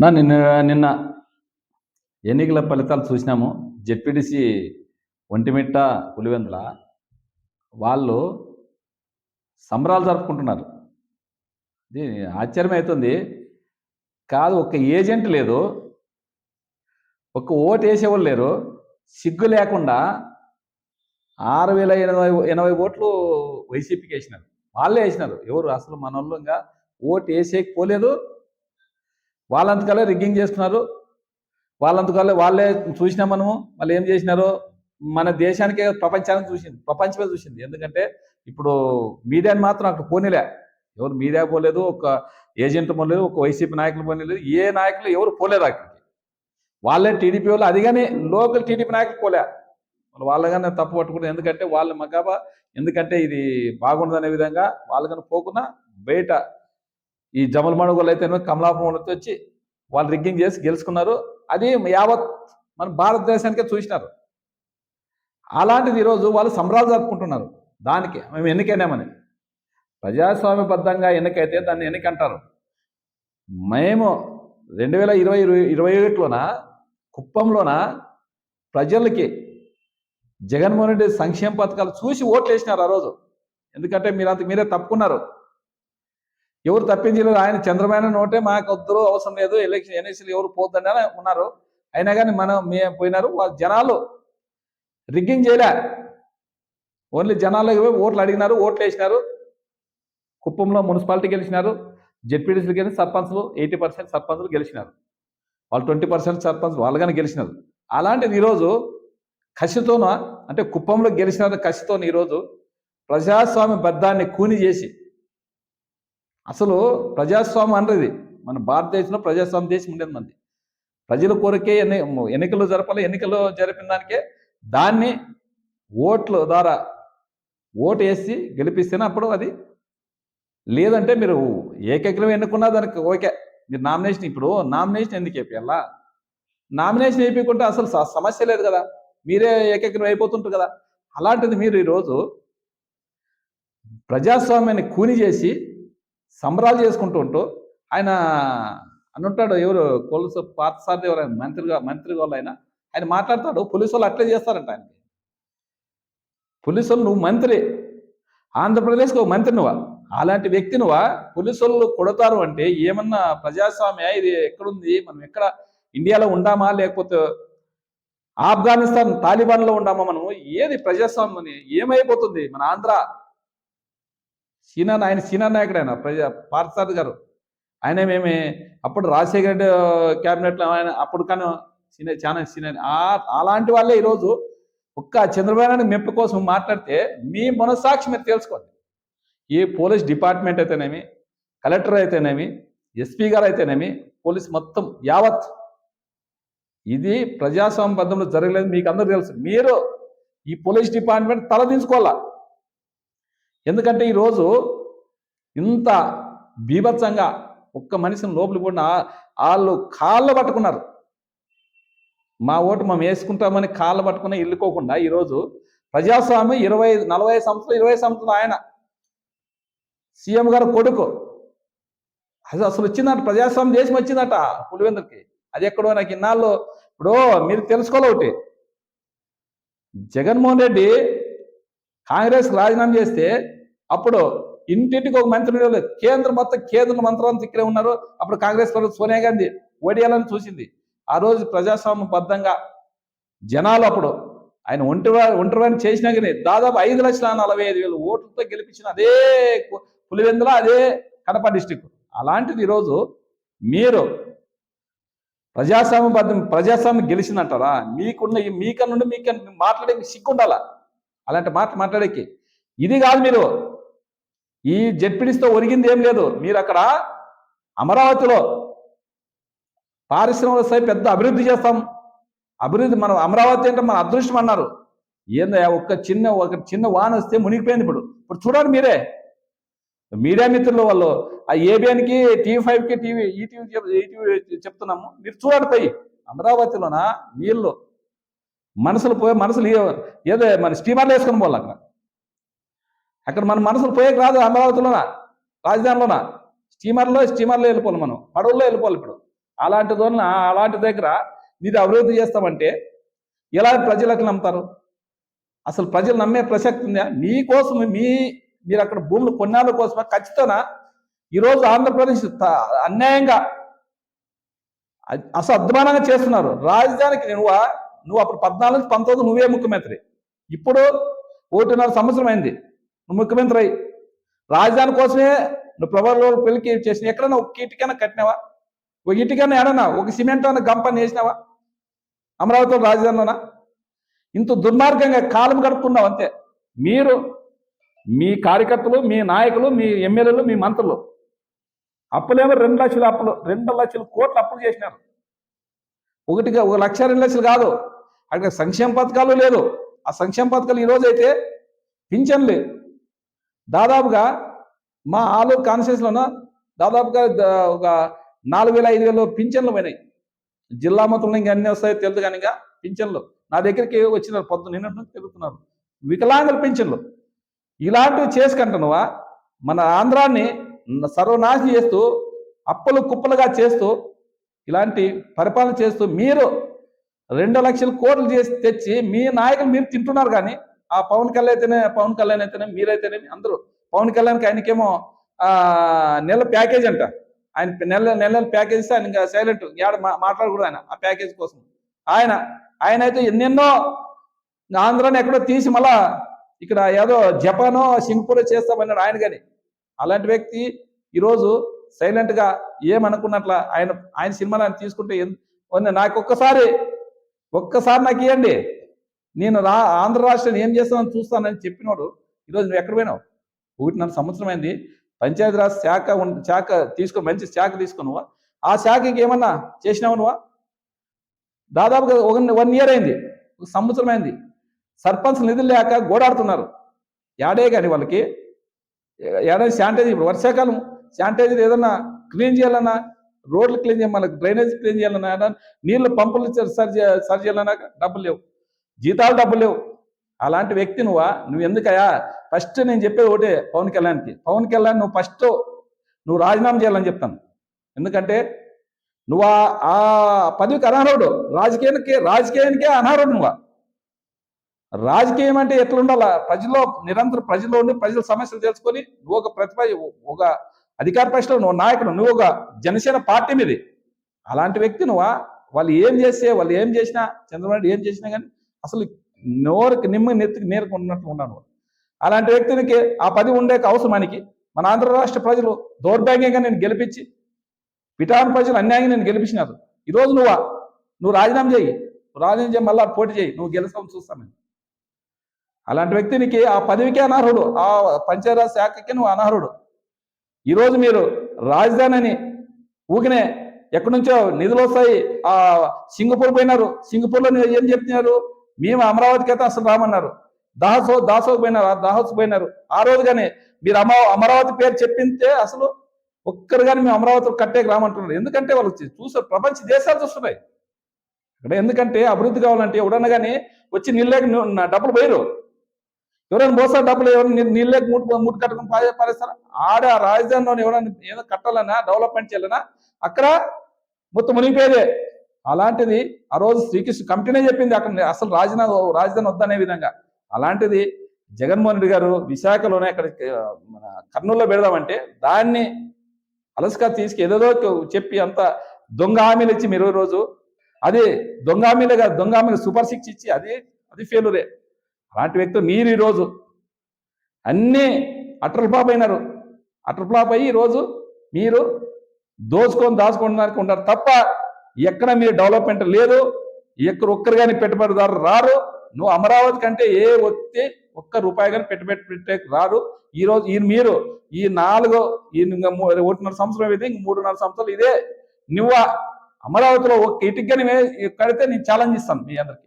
నా నిన్న నిన్న ఎన్నికల ఫలితాలు చూసినాము. జెడ్పీటీసీ ఒంటిమిట్ట పులివెందుల వాళ్ళు సంబరాలు జరుపుకుంటున్నారు. దీని ఆశ్చర్యం అవుతుంది కాదు ఒక ఏజెంట్ లేదు. ఒక ఓటు వేసేవాళ్ళు లేరు. సిగ్గు లేకుండా ఆరు వేల ఎనభై ఎనభై ఓట్లు వైసీపీకి వేసినారు. వాళ్ళే వేసినారు. ఎవరు? అసలు మనోళ్ళు ఇంకా ఓటు వేసేకపోలేదు వాళ్ళంతకల్లే రిగ్గింగ్ చేస్తున్నారు. వాళ్ళంతకల్లే వాళ్ళే చూసినా మనము. వాళ్ళు ఏం చేసినారు? మన దేశానికే ప్రపంచానికి చూసింది. ప్రపంచమే చూసింది. ఎందుకంటే ఇప్పుడు మీడియాని మాత్రం అక్కడ పోనీలే. ఎవరు మీడియా పోలేదు ఒక ఏజెంట్ పోలేదు ఒక వైసీపీ నాయకులు పోలేదు ఏ నాయకులు ఎవరు పోలేదు అక్కడికి. వాళ్ళే టీడీపీ వాళ్ళు. అది కానీ లోకల్ టీడీపీ నాయకులు పోలే. వాళ్ళు వాళ్ళగానే తప్పు పట్టుకుంటారు ఎందుకంటే వాళ్ళ మగాబా ఎందుకంటే ఇది బాగుండదనే విధంగా వాళ్ళకన్నా పోకుండా బయట ఈ జమల్ మడుగులు అయితే కమలాపురం వచ్చి వాళ్ళు రిగ్గింగ్ చేసి గెలుచుకున్నారు. అది యావత్ మన భారతదేశానికే చూసినారు. అలాంటిది ఈరోజు వాళ్ళు సంబరాలు జరుపుకుంటున్నారు. దానికి మేము ఎన్నికైనామని. ప్రజాస్వామ్యబద్ధంగా ఎన్నికైతే దాన్ని ఎన్నిక అంటారు మేము రెండు వేల ఇరవై ఇరవై ఒకటిలోన కుప్పంలోన ప్రజలకి జగన్మోహన్ రెడ్డి సంక్షేమ పథకాలు చూసి ఓట్లు వేసినారు ఆ రోజు. ఎందుకంటే మీరంత మీరే తప్పుకున్నారు. ఎవరు తప్పించలేదు ఆయన చంద్రబాబు నోటే మాకు వద్దరు అవసరం లేదు. ఎలక్షన్ ఎన్ఎస్సీలు ఎవరు పోద్దని ఉన్నారు. అయినా కానీ మనం మేము పోయినారు. జనాలు రిగ్గింగ్ చేయలే. ఓన్లీ జనాలకు పోయి ఓట్లు అడిగినారు ఓట్లు వేసినారు. కుప్పంలో మున్సిపాలిటీ గెలిచినారు. జెడ్పీడీసీలు కానీ సర్పంచ్లు ఎయిటీ పర్సెంట్ సర్పంచ్లు గెలిచినారు. వాళ్ళు ట్వంటీ పర్సెంట్ సర్పంచ్ వాళ్ళు కానీ గెలిచినారు. అలాంటిది ఈరోజు కసితోన అంటే కుప్పంలో గెలిచినారు కసితోన ఈరోజు ప్రజాస్వామ్య బద్ధాన్ని కూని చేసి అసలు ప్రజాస్వామ్యం అనేది మన భారతదేశంలో ప్రజాస్వామ్య దేశం ఉండేది మంది ప్రజల కొరకే ఎన్ని ఎన్నికలు జరపాలి ఎన్నికలు జరిపిన దానికే దాన్ని ఓట్ల ద్వారా ఓటు వేసి గెలిపిస్తేనే అప్పుడు అది లేదంటే మీరు ఏకగ్రం ఎన్నుకున్నా దానికి ఓకే. మీరు నామినేషన్ ఇప్పుడు నామినేషన్ ఎందుకు వేపియాలా? నామినేషన్ వేయకుంటే అసలు సమస్య లేదు కదా. మీరే ఏకగ్రం అయిపోతుంటారు కదా. అలాంటిది మీరు ఈరోజు ప్రజాస్వామ్యాన్ని కూని చేసి సంబరాలు చేసుకుంటూ ఉంటూ ఆయన అనుంటాడు ఎవరు? కొలుసు పార్థసారథి ఎవరు? ఆయన మంత్రిగా మంత్రి వాళ్ళు ఆయన ఆయన మాట్లాడతాడు. పోలీసు వాళ్ళు అట్లే చేస్తారంట ఆయనకి. పోలీసు వాళ్ళు నువ్వు మంత్రి. ఆంధ్రప్రదేశ్కి ఒక మంత్రి నువ్వా. అలాంటి వ్యక్తి నువ్వా? పోలీసు వాళ్ళు కొడతారు అంటే ఏమన్నా ప్రజాస్వామ్య ఇది ఎక్కడుంది? మనం ఎక్కడ ఇండియాలో ఉండామా? లేకపోతే ఆఫ్ఘనిస్తాన్ తాలిబాన్లో ఉండామా మనము? ఏది ప్రజాస్వామ్యం అని ఏమైపోతుంది? మన ఆంధ్ర సీనా ఆయన సీనా నాయకుడు ఆయన ప్రజా పార్థసారథి గారు. ఆయన మేమే అప్పుడు రాజశేఖర రెడ్డి క్యాబినెట్లో ఆయన అప్పుడు కానీ సీనియర్ చాలా సీనియర్. అలాంటి వాళ్ళే ఈరోజు ఒక్క చంద్రబాబు నాయుడు మెప్పు కోసం మాట్లాడితే మీ మనస్సాక్షి మీరు తెలుసుకోండి. ఏ పోలీస్ డిపార్ట్మెంట్ అయితేనేమి కలెక్టర్ అయితేనేమి ఎస్పీ గారు అయితేనేమి పోలీస్ మొత్తం యావత్ ఇది ప్రజాస్వామ్య బద్దంలో జరగలేదు మీకు అందరూ తెలుసు. మీరు ఈ పోలీస్ డిపార్ట్మెంట్ తలదించుకోవాలా? ఎందుకంటే ఈరోజు ఇంత బీభత్సంగా ఒక్క మనిషిని లోపలికి కూడా వాళ్ళు కాళ్ళు పట్టుకున్నారు. మా ఓటు మేము వేసుకుంటామని కాళ్ళు పట్టుకుని ఇల్లుకోకుండా ఈరోజు ప్రజాస్వామ్యం ఇరవై నలభై సంవత్సరాలు ఇరవై సంవత్సరాలు ఆయన. సీఎం గారు కొడుకు. అది అసలు వచ్చిందట ప్రజాస్వామ్యం దేశం వచ్చిందట పులివెందులకి. అది ఎక్కడో నాకు ఇన్నాళ్ళు ఇప్పుడు మీరు తెలుసుకోవాలి ఒకటి. జగన్మోహన్ రెడ్డి కాంగ్రెస్ రాజీనామా చేస్తే అప్పుడు ఇంటింటికి ఒక మంత్రి ఉండేవాళ్ళు. కేంద్ర మొత్తం కేంద్ర మంత్రులంతా ఇక్కడే ఉన్నారు. అప్పుడు కాంగ్రెస్ ప్రభుత్వం సోనియా గాంధీ ఓడియాలని చూసింది. ఆ రోజు ప్రజాస్వామ్య బద్ధంగా జనాలు అప్పుడు ఆయన ఒంటరి ఒంటరివాడిని చేసినా కానీ దాదాపు ఐదు లక్షల నలభై ఐదు వేలు ఓట్లతో గెలిపించిన అదే పు- పులివెందుల అదే కడప డిస్టిక్ అలాంటిది ఈరోజు మీరు ప్రజాస్వామ్య బద్దం ప్రజాస్వామ్యం గెలిచిందంటారా? మీకున్న ఈ మీకన్నుండి మీకు మాట్లాడే సిగ్గు ఉండాలా అలాంటి మాట మాట్లాడేకి. ఇది కాదు మీరు. ఈ జడ్పీడీస్తో ఒరిగింది ఏం లేదు. మీరు అక్కడ అమరావతిలో పారిశ్రమల స్థాయి పెద్ద అభివృద్ధి చేస్తాం. అభివృద్ధి మనం అమరావతి అంటే మన అదృష్టం అన్నారు. ఏందా ఒక్క చిన్న ఒక చిన్న వాన వస్తే మునిగిపోయింది ఇప్పుడు. ఇప్పుడు చూడండి మీరే. మీడియా మిత్రులు వాళ్ళు ఆ ఏబిఎన్కి టీవీ ఫైవ్కి టీవీ ఈటీవీ ఈటీవీ చెప్తున్నాము. మీరు చూడండి పోయి. అమరావతిలోన? నీళ్ళు. మనసులు పోయే మనసులు ఏదో మన స్టీమర్లు వేసుకొని పోవాలి అక్కడ. అక్కడ మన మనసులు పోయేకి రాదు అమరావతిలోనా? రాజధానిలోన? స్టీమర్లో స్టీమర్లో వెళ్ళిపోవాలి మనం. పడవల్లో వెళ్ళిపోవాలి ఇప్పుడు. అలాంటి దూరం అలాంటి దగ్గర మీరు అభివృద్ధి చేస్తామంటే ఎలా ప్రజలకు నమ్ముతారు? అసలు ప్రజలు నమ్మే ప్రసక్తి ఉందా? మీకోసం మీ మీరు అక్కడ భూములు కొన్నాళ్ళ కోసమే? ఖచ్చితంగా ఈరోజు ఆంధ్రప్రదేశ్ అన్యాయంగా అసలు అధ్వానంగా చేస్తున్నారు. రాజధానికి నువ్వు నువ్వు అప్పుడు పద్నాలుగు నుంచి పంతొమ్మిది నువ్వే ముఖ్యమంత్రి. ఇప్పుడు ఒకటిన్నర సంవత్సరం అయింది. నువ్వు ముఖ్యమంత్రి అయ్యి. రాజధాని కోసమే నువ్వు ప్రభుత్వ పెళ్ళికి చేసిన ఎక్కడైనా ఒక ఇటుకైనా కట్టినావా? ఒక ఇటుకైనా ఏడన్నా? ఒక సిమెంట్ అన్న గంపని వేసినావా? అమరావతిలో రాజధానిలోనా? ఇంత దుర్మార్గంగా కాలం గడుపుతున్నావు అంతే. మీరు మీ కార్యకర్తలు మీ నాయకులు మీ ఎమ్మెల్యేలు మీ మంత్రులు అప్పులేమో రెండు లక్షల అప్పులు రెండు లక్షల కోట్లు అప్పులు చేసినారు. ఒకటిగా ఒక లక్ష రెండు లక్షలు కాదు. అక్కడ సంక్షేమ పథకాలు లేదు. ఆ సంక్షేమ పథకాలు ఈరోజు అయితే పింఛన్లు దాదాపుగా మా ఆలూరు కాన్స్టిట్యూన్సీలోన దాదాపుగా ఒక నాలుగు వేల ఐదు వేలు పింఛన్లు పోయినాయి. జిల్లా మొత్తంలో ఇంకా అన్ని వస్తాయో తెలుదు కానీ ఇంకా పింఛన్లు. నా దగ్గరికి వచ్చినారు పొద్దున్న నిన్నట్టు తిరుగుతున్నారు. వికలాంగుల పింఛన్లు. ఇలాంటివి చేసుకుంటున్నావా? మన ఆంధ్రాన్ని సర్వనాశనం చేస్తూ అప్పలు కుప్పలుగా చేస్తూ ఇలాంటి పరిపాలన చేస్తూ మీరు రెండు లక్షల కోట్లు చేసి తెచ్చి మీ నాయకులు మీరు తింటున్నారు కానీ ఆ పవన్ కళ్యాణ్ అయితేనే పవన్ కళ్యాణ్ అయితేనే మీరైతేనేమి అందరూ. పవన్ కళ్యాణ్కి ఆయనకేమో నెల ప్యాకేజ్ అంట. ఆయన నెల నెల నెల ప్యాకేజ్ ఇస్తే ఆయన సైలెంట్. ఏడ మాట్లాడకూడదు ఆయన ఆ ప్యాకేజ్ కోసం. ఆయన ఆయన అయితే ఎన్నెన్నో ఆంధ్రాని ఎక్కడో తీసి మళ్ళా ఇక్కడ ఏదో జపానో సింగపూర్ చేస్తామన్నాడు ఆయన కానీ. అలాంటి వ్యక్తి ఈరోజు సైలెంట్గా ఏమనుకున్నట్ల ఆయన ఆయన సినిమాలు ఆయన తీసుకుంటే నాకు ఒక్కసారి ఒక్కసారి నాకు ఇవ్వండి నేను రా ఆంధ్ర రాష్ట్రాన్ని ఏం చేస్తానని చూస్తానని చెప్పినోడు ఈరోజు నువ్వు ఎక్కడ పోయినావు? ఒకటిన్నర సంవత్సరం అయింది. పంచాయతీరాజ్ శాఖ శాఖ తీసుకొని మంచి శాఖ తీసుకున్నావా ఆ శాఖకి ఏమన్నా చేసినావు నువ్వా? దాదాపుగా ఒక వన్ ఇయర్ అయింది. ఒక సంవత్సరం అయింది. సర్పంచ్ నిధులు లేక గోడాడుతున్నారు. ఏడే కానీ వాళ్ళకి ఏడాది శానిటైజ్ ఇప్పుడు వర్షాకాలం. శానిటైజర్ ఏదన్నా క్లీన్ చేయాలన్నా రోడ్లు క్లీన్ చేయమన్నా డ్రైనేజ్ క్లీన్ చేయాలన్నా నీళ్ళు పంపులు సరి సరి చేయాలన్నా డబ్బులు లేవు. జీతాలు డబ్బులు లేవు. అలాంటి వ్యక్తి నువ్వా? నువ్వు ఎందుకయా ఫస్ట్ నేను చెప్పేది ఒకటే పవన్ కళ్యాణ్కి. పవన్ కళ్యాణ్ నువ్వు ఫస్ట్ నువ్వు రాజీనామా చేయాలని చెప్తాను. ఎందుకంటే నువ్వు ఆ- పదవికి అనర్హుడు. రాజకీయానికి రాజకీయానికే అనర్హుడు నువ్వు. రాజకీయం అంటే ఎట్లుండాలా? ప్రజల్లో నిరంతరం ప్రజల్లో ఉండి ప్రజల సమస్యలు తెలుసుకొని నువ్వు ఒక ప్రతిభ ఒక అధికార పక్షంలో నువ్వు నాయకుడు నువ్వు ఒక జనసేన పార్టీ మీది. అలాంటి వ్యక్తి నువ్వా? వాళ్ళు ఏం చేస్తే వాళ్ళు ఏం చేసినా చంద్రబాబు ఏం చేసినా కానీ అసలు నోరుకి నిమ్మ నెత్తికి నేరకు ఉన్నట్లు ఉన్నాను అలాంటి వ్యక్తికి ఆ పది ఉండే అవసరానికి మన ఆంధ్ర రాష్ట్ర ప్రజలు దౌర్భాగ్యంగా నేను గెలిపించి పిఠాన్ ప్రజలు అన్యాయంగా నేను గెలిపించినారు. ఈరోజు నువ్వా? నువ్వు రాజీనామా చేయి. నువ్వు రాజీనామా చేయి మళ్ళీ పోటీ చేయి. నువ్వు గెలుస్తావు చూస్తాను అలాంటి వ్యక్తినికి ఆ పదవికే అనర్హుడు. ఆ పంచాయతీరాజ్ శాఖకి నువ్వు అనర్హుడు. ఈరోజు మీరు రాజధాని అని ఊకినే ఎక్కడి నుంచో నిధులు వస్తాయి. ఆ సింగపూర్ పోయినారు. సింగపూర్లో ఏం చెప్తున్నారు? మేము అమరావతికి అయితే అసలు రామన్నారు. దాహసో దాసోకి పోయినారు. ఆ దాహోస్ పోయినారు. ఆ రోజు కానీ మీరు అమ అమరావతి పేరు చెప్పింటే అసలు ఒక్కరు కానీ మేము అమరావతి కట్టే రామంటున్నారు. ఎందుకంటే వాళ్ళు చూసారు ప్రపంచ దేశాలు చూస్తున్నాయి. ఇక్కడ ఎందుకంటే అభివృద్ధి కావాలంటే ఎవడన్నా కానీ వచ్చి నీళ్ళకి డబ్బులు పోయరు ఎవరైనా మోసారు డబ్బులు ఎవరైనా నీళ్ళకి ముట్టు ముట్టు కట్టుకుని పారే- పారేస్తారా? ఆడ రాజధానిలో ఎవరైనా ఏదో కట్టాలన్నా డెవలప్మెంట్ చేయాలన్నా అక్కడ మొత్తం మునిగిపోయేదే. అలాంటిది ఆ రోజు శ్రీకృష్ణ కమిటీనే చెప్పింది అక్కడ అసలు రాజధాని రాజధాని వద్దనే విధంగా. అలాంటిది జగన్మోహన్ రెడ్డి గారు విశాఖలోనే అక్కడ మన కర్నూలులో పెడదామంటే దాన్ని అలసగా తీసుకు ఏదేదో చెప్పి అంత దొంగ హామీలు ఇచ్చి మీరు రోజు అది దొంగ హామీలే కాదు దొంగ హామీలు సూపర్ సిక్స్ ఇచ్చి అది అది ఫెయిలురే అలాంటి వ్యక్తులు మీరు ఈరోజు. అన్నీ అటర్ ఫ్లాప్ అయినారు. అటర్ ఫ్లాప్ అయ్యి ఈరోజు మీరు దోచుకొని దాచుకోవడానికి ఉన్నారు తప్ప ఎక్కడ మీరు డెవలప్మెంట్ లేదు. ఎక్కడ ఒక్కరు కానీ పెట్టుబడిదారు రారు. నువ్వు అమరావతి కంటే ఏ వ్యక్తి ఒక్క రూపాయి కానీ పెట్టుబడి పెట్టే రారు. ఈ రోజు మీరు ఈ నాలుగు ఈ ఇంకా ఒకటిన్నర సంవత్సరం ఇది ఇంక మూడున్నర సంవత్సరాలు ఇదే. నువ్వు అమరావతిలో ఒక్క ఇటుకని కడితే నేను ఛాలెంజ్ ఇస్తాను మీ అందరికి.